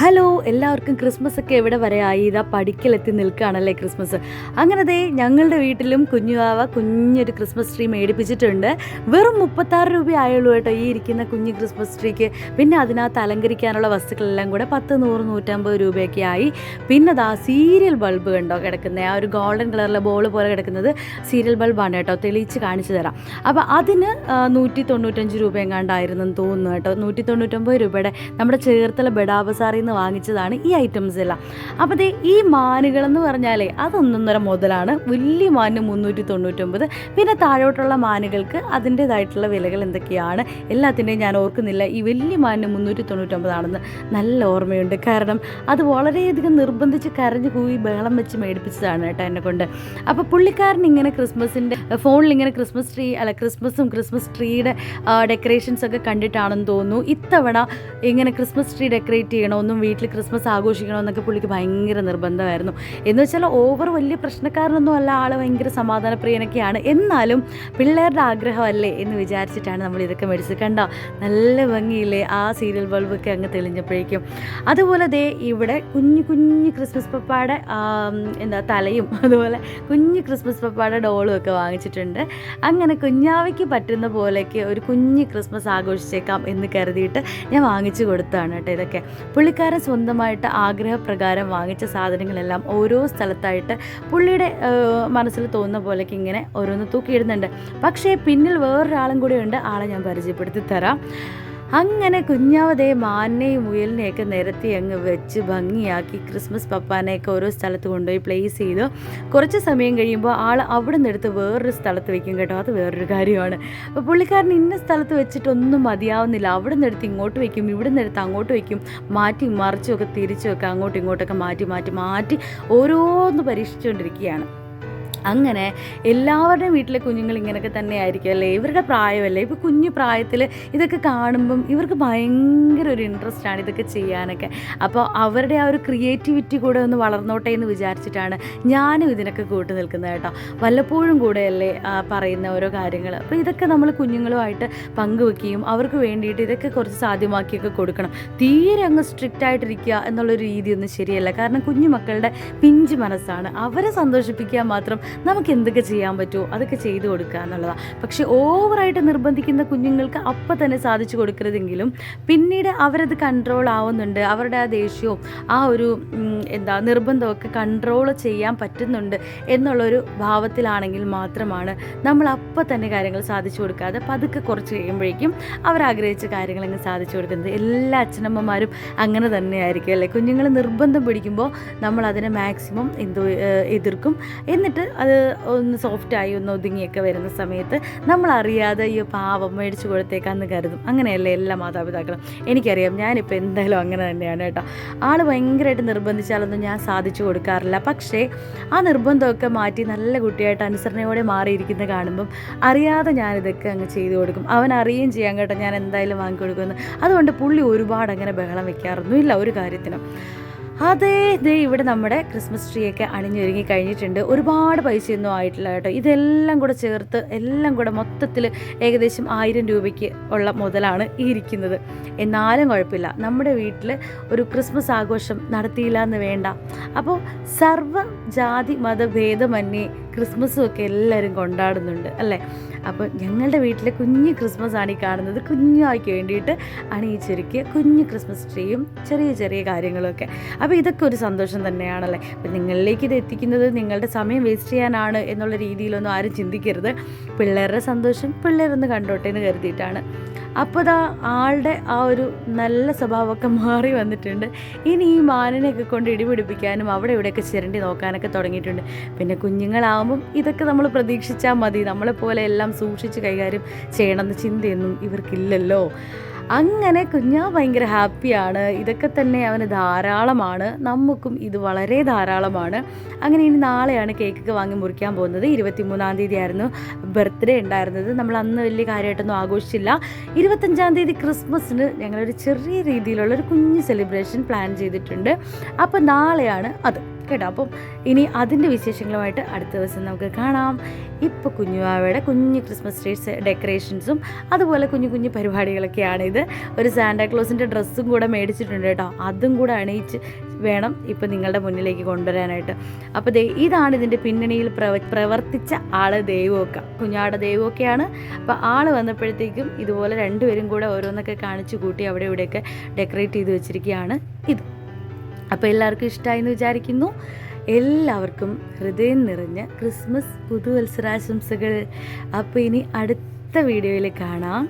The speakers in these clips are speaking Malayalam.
ഹലോ എല്ലാവർക്കും ക്രിസ്മസ് ഒക്കെ എവിടെ വരെ ആയി? ഇതാ പഠിക്കലെത്തി നിൽക്കുകയാണല്ലേ ക്രിസ്മസ്. അങ്ങനെ ദേ ഞങ്ങളുടെ വീട്ടിലും കുഞ്ഞുവാവ കുഞ്ഞൊരു ക്രിസ്മസ് ട്രീ മേടിപ്പിച്ചിട്ടുണ്ട്. വെറും മുപ്പത്താറ് രൂപ ആയുള്ളൂ കേട്ടോ ഈ ഇരിക്കുന്ന കുഞ്ഞു ക്രിസ്മസ് ട്രീക്ക്. പിന്നെ അതിനകത്ത് അലങ്കരിക്കാനുള്ള വസ്തുക്കളെല്ലാം കൂടെ പത്ത് നൂറ് നൂറ്റമ്പത് രൂപയൊക്കെ ആയി. പിന്നെ ദാ സീരിയൽ ബൾബ് കണ്ടോ കിടക്കുന്നത് ആ ഒരു ഗോൾഡൻ കളറിലെ ബോൾ പോലെ കിടക്കുന്നത് സീരിയൽ ബൾബാണ് കേട്ടോ. തെളിയിച്ച് കാണിച്ചു തരാം. അപ്പോൾ അതിന് നൂറ്റി തൊണ്ണൂറ്റഞ്ച് രൂപ എങ്ങാണ്ടായിരുന്നു എന്ന് തോന്നുന്നു കേട്ടോ. നൂറ്റി തൊണ്ണൂറ്റൊമ്പത് രൂപയുടെ നമ്മുടെ ചേർത്തല ബെഡാബസാറിൽ നിന്ന് വാങ്ങിച്ചതാണ് ഈ ഐറ്റംസ് എല്ലാം. അപ്പോൾ ദേ ഈ മാനുകളെന്ന് പറഞ്ഞാലേ അതൊന്നൊന്നര മുതലാണ്. വലിയ മാനിന് മുന്നൂറ്റി തൊണ്ണൂറ്റൊമ്പത് പിന്നെ താഴോട്ടുള്ള മാനുകൾക്ക് അതിന്റേതായിട്ടുള്ള വിലകൾ എന്തൊക്കെയാണ്? എല്ലാത്തിന്റെയും ഞാൻ ഓർക്കുന്നില്ല. ഈ വലിയ മാനിന് മുന്നൂറ്റി തൊണ്ണൂറ്റൊമ്പതാണെന്ന് നല്ല ഓർമ്മയുണ്ട്. കാരണം അത് വളരെയധികം നിർബന്ധിച്ച് കരഞ്ഞു കൂവി ബഹളം വെച്ച് മേടിപ്പിച്ചതാണ് കേട്ടോ എന്നെ കൊണ്ട്. അപ്പോൾ പുള്ളിക്കാരൻ ഇങ്ങനെ ക്രിസ്മസിന്റെ ഫോണിൽ ഇങ്ങനെ ക്രിസ്മസ് ട്രീ അല്ല ക്രിസ്മസും ക്രിസ്മസ് ട്രീയുടെ ഡെക്കറേഷൻസ് ഒക്കെ കണ്ടിട്ടാണെന്ന് തോന്നുന്നു. ഇത്തവണ ഇങ്ങനെ ക്രിസ്മസ് ട്രീ ഡെക്കറേറ്റ് ചെയ്യണമെന്നും വീട്ടിൽ ക്രിസ്മസ് ആഘോഷിക്കണമെന്നൊക്കെ പുള്ളിക്ക് ഭയങ്കര നിർബന്ധമായിരുന്നു. എന്ന് വെച്ചാൽ ഓവർ വലിയ പ്രശ്നക്കാരനൊന്നും അല്ല ആൾ ഭയങ്കര സമാധാനപ്രിയനൊക്കെയാണ്. എന്നാലും പിള്ളേരുടെ ആഗ്രഹമല്ലേ എന്ന് വിചാരിച്ചിട്ടാണ് നമ്മൾ ഇതൊക്കെ മേടിച്ചത്. കണ്ടോ? നല്ല ഭംഗിയില്ലേ? ആ സീരിയൽ ബൾബൊക്കെ അങ്ങ് തെളിഞ്ഞപ്പോഴേക്കും. അതുപോലെ ദേ ഇവിടെ കുഞ്ഞു കുഞ്ഞു ക്രിസ്മസ് പപ്പാടെ എന്താ തലയും അതുപോലെ കുഞ്ഞു ക്രിസ്മസ് പപ്പാടെ ഡോളും ഒക്കെ വാങ്ങിച്ചിട്ടുണ്ട്. അങ്ങനെ കുഞ്ഞാവയ്ക്ക് പറ്റുന്ന പോലെയൊക്കെ ഒരു കുഞ്ഞു ക്രിസ്മസ് ആഘോഷിച്ചേക്കാം എന്ന് കരുതിയിട്ട് ഞാൻ വാങ്ങിച്ചു കൊടുത്താണ് കേട്ടോ ഇതൊക്കെ. പുള്ളിക്കാരൻ സ്വന്തമായിട്ട് ആഗ്രഹപ്രകാരം വാങ്ങിച്ച സാധനങ്ങളെല്ലാം ഓരോ സ്ഥലത്തായിട്ട് പുള്ളിയുടെ മനസ്സിൽ തോന്നുന്ന പോലെയൊക്കെ ഇങ്ങനെ ഓരോന്ന് തൂക്കിയിടുന്നുണ്ട്. പക്ഷേ പിന്നിൽ വേറൊരാളും കൂടെ ഉണ്ട് ആളെ ഞാൻ പരിചയപ്പെടുത്തി തരാം. അങ്ങനെ കുഞ്ഞാവതേ മാനിനെയും മുയലിനെയൊക്കെ നിരത്തി അങ്ങ് വെച്ച് ഭംഗിയാക്കി ക്രിസ്മസ് പപ്പാനെയൊക്കെ ഓരോ സ്ഥലത്ത് കൊണ്ടുപോയി പ്ലേസ് ചെയ്തു. കുറച്ച് സമയം കഴിയുമ്പോൾ ആൾ അവിടെ നിന്ന് എടുത്ത് വേറൊരു സ്ഥലത്ത് വെക്കും കേട്ടോ. അത് വേറൊരു കാര്യമാണ്. അപ്പോൾ പുള്ളിക്കാരൻ ഇന്ന സ്ഥലത്ത് വെച്ചിട്ടൊന്നും മതിയാവുന്നില്ല. അവിടെ നിന്ന് എടുത്ത് ഇങ്ങോട്ട് വയ്ക്കും ഇവിടെ നിന്ന് എടുത്ത് അങ്ങോട്ട് വയ്ക്കും മാറ്റി മറിച്ചുമൊക്കെ തിരിച്ചുമൊക്കെ അങ്ങോട്ടും ഇങ്ങോട്ടൊക്കെ മാറ്റി മാറ്റി മാറ്റി ഓരോന്ന് പരീക്ഷിച്ചുകൊണ്ടിരിക്കുകയാണ്. അങ്ങനെ എല്ലാവരുടെയും വീട്ടിലെ കുഞ്ഞുങ്ങൾ ഇങ്ങനെയൊക്കെ തന്നെ ആയിരിക്കും അല്ലേ? ഇവരുടെ പ്രായമല്ലേ? ഇപ്പോൾ കുഞ്ഞു പ്രായത്തിൽ ഇതൊക്കെ കാണുമ്പം ഇവർക്ക് ഭയങ്കര ഒരു ഇൻട്രസ്റ്റ് ആണ് ഇതൊക്കെ ചെയ്യാനൊക്കെ. അപ്പോൾ അവരുടെ ആ ഒരു ക്രിയേറ്റിവിറ്റി കൂടെ ഒന്ന് വളർന്നോട്ടെ എന്ന് വിചാരിച്ചിട്ടാണ് ഞാനും ഇതിനൊക്കെ കൂട്ടു നിൽക്കുന്നത് കേട്ടോ. വല്ലപ്പോഴും കൂടെയല്ലേ പറയുന്ന ഓരോ കാര്യങ്ങൾ അപ്പോൾ ഇതൊക്കെ നമ്മൾ കുഞ്ഞുങ്ങളുമായിട്ട് പങ്കുവെക്കുകയും അവർക്ക് വേണ്ടിയിട്ട് ഇതൊക്കെ കുറച്ച് സാധ്യമാക്കിയൊക്കെ കൊടുക്കണം. തീരെ അങ്ങ് സ്ട്രിക്റ്റ് ആയിട്ടിരിക്കുക എന്നുള്ളൊരു രീതിയൊന്നും ശരിയല്ല. കാരണം കുഞ്ഞു മക്കളുടെ പിഞ്ച് മനസ്സാണ്. അവരെ സന്തോഷിപ്പിക്കാൻ മാത്രം നമുക്ക് എന്തൊക്കെ ചെയ്യാൻ പറ്റുമോ അതൊക്കെ ചെയ്തു കൊടുക്കുക എന്നുള്ളതാണ് പക്ഷേ ഓവറായിട്ട് നിർബന്ധിക്കുന്ന കുഞ്ഞുങ്ങൾക്ക് അപ്പം തന്നെ സാധിച്ചു കൊടുക്കരുതെങ്കിലും പിന്നീട് അവരത് കൺട്രോൾ ആവുന്നുണ്ട്. അവരുടെ ആ ദേഷ്യവും ആ ഒരു എന്താ നിർബന്ധമൊക്കെ കൺട്രോൾ ചെയ്യാൻ പറ്റുന്നുണ്ട് എന്നുള്ളൊരു ഭാവത്തിലാണെങ്കിൽ മാത്രമാണ് നമ്മൾ അപ്പം തന്നെ കാര്യങ്ങൾ സാധിച്ചു കൊടുക്കാതെ പതുക്കെ കുറച്ച് കഴിയുമ്പോഴേക്കും അവരാഗ്രഹിച്ച കാര്യങ്ങൾ അങ്ങ് സാധിച്ചു കൊടുക്കുന്നത്. എല്ലാ അച്ഛനമ്മമാരും അങ്ങനെ തന്നെയായിരിക്കും അല്ലേ? കുഞ്ഞുങ്ങൾ നിർബന്ധം പിടിക്കുമ്പോൾ നമ്മൾ അതിനെ മാക്സിമം എന്തോ എതിർക്കും. എന്നിട്ട് അത് ഒന്ന് സോഫ്റ്റായി ഒന്ന് ഒതുങ്ങിയൊക്കെ വരുന്ന സമയത്ത് നമ്മൾ അറിയാതെ ഈ പാവം മേടിച്ചു കൊടുത്തേക്കാന്ന് കരുതും. അങ്ങനെയല്ലേ എല്ലാ മാതാപിതാക്കളും. എനിക്കറിയാം ഞാനിപ്പോൾ എന്തായാലും അങ്ങനെ തന്നെയാണ് കേട്ടോ. ആൾ ഭയങ്കരമായിട്ട് നിർബന്ധിച്ചാലൊന്നും ഞാൻ സാധിച്ചു കൊടുക്കാറില്ല. പക്ഷേ ആ നിർബന്ധമൊക്കെ മാറ്റി നല്ല കുട്ടിയായിട്ട് അനുസരണയോടെ മാറിയിരിക്കുന്ന കാണുമ്പം അറിയാതെ ഞാനിതൊക്കെ അങ്ങ് ചെയ്തു കൊടുക്കും. അവൻ അറിയുകയും ചെയ്യാൻ കേട്ടോ ഞാൻ എന്തായാലും വാങ്ങിക്കൊടുക്കുമെന്ന്. അതുകൊണ്ട് പുള്ളി ഒരുപാട് അങ്ങനെ ബഹളം വെക്കാറൊന്നുമില്ല ഒരു കാര്യത്തിനും. അതേ ദേ ഇവിടെ നമ്മുടെ ക്രിസ്മസ് ട്രീ ഒക്കെ അണിഞ്ഞൊരുങ്ങി കഴിഞ്ഞിട്ടുണ്ട്. ഒരുപാട് പൈസയൊന്നും ആയിട്ടില്ല കേട്ടോ. ഇതെല്ലാം കൂടെ ചേർത്ത് എല്ലാം കൂടെ മൊത്തത്തിൽ ഏകദേശം ആയിരം രൂപയ്ക്ക് ഉള്ള മുതലാണ് ഇരിക്കുന്നത്. എന്നാലും കുഴപ്പമില്ല. നമ്മുടെ വീട്ടിൽ ഒരു ക്രിസ്മസ് ആഘോഷം നടത്തിയില്ല എന്ന് വേണ്ട. അപ്പോൾ സർവ ജാതി മതഭേദമന്യേ ക്രിസ്മസും ഒക്കെ എല്ലാവരും കൊണ്ടാടുന്നുണ്ട് അല്ലേ? അപ്പോൾ ഞങ്ങളുടെ വീട്ടിലെ കുഞ്ഞു ക്രിസ്മസ് ആണ് ഈ കാണുന്നത്. കുഞ്ഞായിക്ക് വേണ്ടിയിട്ട് ആണ് ഈ അണിയിച്ചൊരുക്കിയ കുഞ്ഞു ക്രിസ്മസ് ട്രീയും ചെറിയ ചെറിയ കാര്യങ്ങളൊക്കെ. അപ്പോൾ ഇതൊക്കെ ഒരു സന്തോഷം തന്നെയാണല്ലേ? അപ്പം നിങ്ങളിലേക്ക് ഇത് എത്തിക്കുന്നത് നിങ്ങളുടെ സമയം വേസ്റ്റ് ചെയ്യാനാണ് എന്നുള്ള രീതിയിലൊന്നും ആരും ചിന്തിക്കരുത്. പിള്ളേരുടെ സന്തോഷം പിള്ളേരൊന്ന് കണ്ടോട്ടെ എന്ന് കരുതിയിട്ടാണ് അപ്പോൾ അതാ ആളുടെ ആ ഒരു നല്ല സ്വഭാവമൊക്കെ മാറി വന്നിട്ടുണ്ട്. ഇനി ഈ മാനിനെയൊക്കെ കൊണ്ട് ഇടിപിടിപ്പിക്കാനും അവിടെ ഇവിടെയൊക്കെ ചിരണ്ടി നോക്കാനൊക്കെ തുടങ്ങിയിട്ടുണ്ട്. പിന്നെ കുഞ്ഞുങ്ങളാവുമ്പം ഇതൊക്കെ നമ്മൾ പ്രതീക്ഷിച്ചാൽ മതി. നമ്മളെപ്പോലെ എല്ലാം സൂക്ഷിച്ച് കൈകാര്യം ചെയ്യണമെന്ന ചിന്തയൊന്നും ഇവർക്കില്ലല്ലോ. അങ്ങനെ കുഞ്ഞാ ഭയങ്കര ഹാപ്പിയാണ്. ഇതൊക്കെ തന്നെ അവന് ധാരാളമാണ്. നമുക്കും ഇത് വളരെ ധാരാളമാണ്. അങ്ങനെ ഇനി നാളെയാണ് കേക്കൊക്കെ വാങ്ങി മുറിക്കാൻ പോകുന്നത്. ഇരുപത്തിമൂന്നാം തീയതി ആയിരുന്നു ബർത്ത്ഡേ ഉണ്ടായിരുന്നത്. നമ്മൾ അന്ന് വലിയ കാര്യമായിട്ടൊന്നും ആഘോഷിച്ചില്ല. ഇരുപത്തഞ്ചാം തീയതി ക്രിസ്മസിന് ഞങ്ങളൊരു ചെറിയ രീതിയിലുള്ള ഒരു കുഞ്ഞ് സെലിബ്രേഷൻ പ്ലാൻ ചെയ്തിട്ടുണ്ട്. അപ്പോൾ നാളെയാണ് അത്. കേട്ടോ അപ്പം ഇനി അതിന്റെ വിശേഷങ്ങളുമായിട്ട് അടുത്ത ദിവസം നമുക്ക് കാണാം. ഇപ്പോൾ കുഞ്ഞുവാവയുടെ കുഞ്ഞു ക്രിസ്മസ് ട്രീസ് ഡെക്കറേഷൻസും അതുപോലെ കുഞ്ഞു കുഞ്ഞു പരിപാടികളൊക്കെയാണ് ഇത് ഒരു സാന്റാക്ലോസിന്റെ ഡ്രസ്സും കൂടെ മേടിച്ചിട്ടുണ്ട് കേട്ടോ. അതും കൂടെ അണിയിച്ച് വേണം ഇപ്പം നിങ്ങളുടെ മുന്നിലേക്ക് കൊണ്ടുവരാനായിട്ട്. അപ്പോൾ ദേ ഇതാണ് ഇതിന്റെ പിന്നണിയിൽ പ്രവ പ്രവർത്തിച്ച ആൾ ദൈവമൊക്കെ. കുഞ്ഞാടെ ദൈവമൊക്കെയാണ്. അപ്പോൾ ആൾ വന്നപ്പോഴത്തേക്കും ഇതുപോലെ രണ്ടുപേരും കൂടെ ഓരോന്നൊക്കെ കാണിച്ചു കൂട്ടി അവിടെ ഇവിടെയൊക്കെ ഡെക്കറേറ്റ് ചെയ്ത് വെച്ചിരിക്കുകയാണ് ഇത്. അപ്പോൾ എല്ലാവർക്കും ഇഷ്ടമായി എന്ന് വിചാരിക്കുന്നു. എല്ലാവർക്കും ഹൃദയം നിറഞ്ഞ ക്രിസ്മസ് പുതുവത്സരാശംസകൾ. അപ്പോൾ ഇനി അടുത്ത വീഡിയോയിൽ കാണാം.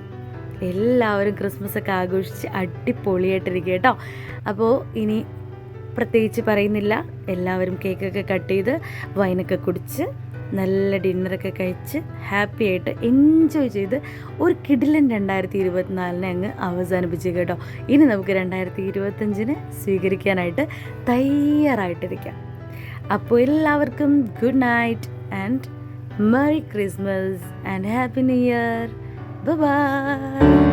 എല്ലാവരും ക്രിസ്മസ് ഒക്കെ ആഘോഷിച്ച് അടിപൊളിയായിട്ടിരിക്കുക കേട്ടോ. അപ്പോൾ ഇനി പ്രത്യേകിച്ച് പറയുന്നില്ല. എല്ലാവരും കേക്കൊക്കെ കട്ട് ചെയ്ത് വൈനൊക്കെ കുടിച്ച് നല്ല ഡിന്നറൊക്കെ കഴിച്ച് ഹാപ്പി ആയിട്ട് എൻജോയ് ചെയ്ത് ഒരു കിടിലൻ രണ്ടായിരത്തി ഇരുപത്തിനാലിനെ അങ്ങ് അവസാനിപ്പിച്ചു കേട്ടോ. ഇനി നമുക്ക് രണ്ടായിരത്തി ഇരുപത്തഞ്ചിന് സ്വീകരിക്കാനായിട്ട് തയ്യാറായിട്ടിരിക്കാം. അപ്പോൾ എല്ലാവർക്കും good night and merry Christmas and happy new year bye